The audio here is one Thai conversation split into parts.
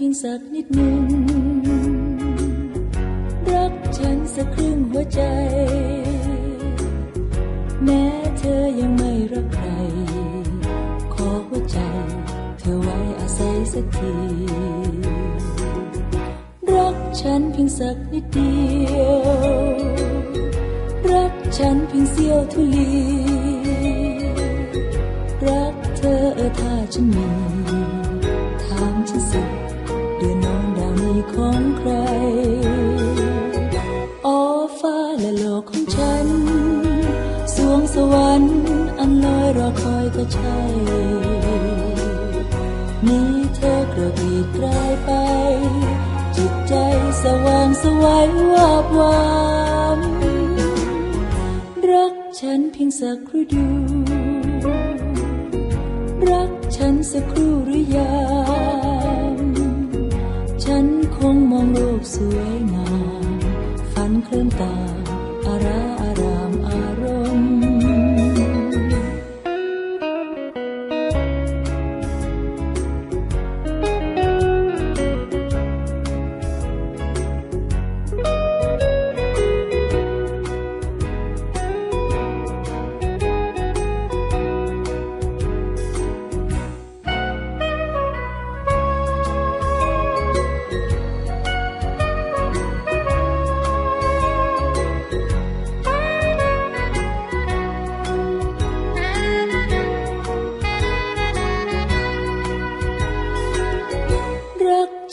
พียงสักนิดหนึ่ง รักฉันสักครึ่งหัวใจ แม้เธอยังไม่รักใคร ขอหัวใจ เธอไว้อาศัยสักที รักฉันเพียงสักนิดเดียว รักฉันเพียงเสี้ยวทุลีรักเธอเออถ้าฉันมีถามฉันสิ ดือนนอนดาวนี้ของใครอ๋อฟ้าและโลกของฉัน สวงสวรรค์อันลอยรอคอยก็ใช่นี้เธอกระบีดกลายไป จิตใจสว่างสวัยวาบวามรักฉันเพียงสักครู่ดู รักฉันสักครู่หรือยัง โล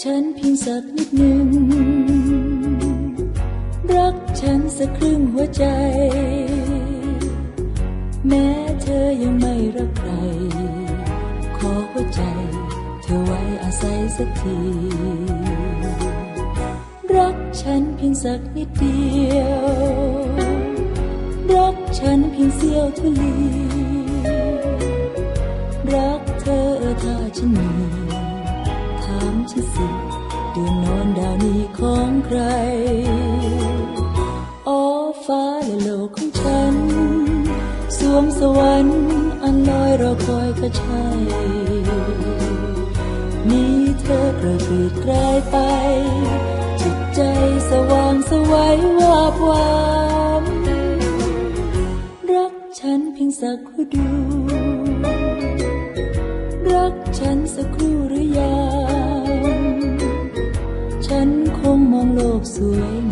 ฉันเพียงสักนิดหนึ่ง รักฉันสักครึ่งหัวใจ แม้เธอยังไม่รักใคร ขอหัวใจ เธอไว้อาศัยสักที รักฉันเพียงสักนิดเดียว รักฉันเพียงเสี้ยวทุลี่อนี้ของใครอ๋อฟ้าและโลกของฉัน สวงสวรรค์อันลอยรอคอยก็ใช่นี้เธอกระกรีดกลายไป จิตใจสว่างสวัยวาบวามรักฉันเพียงสักครู่ดู รักฉันสักครู่ ฉัน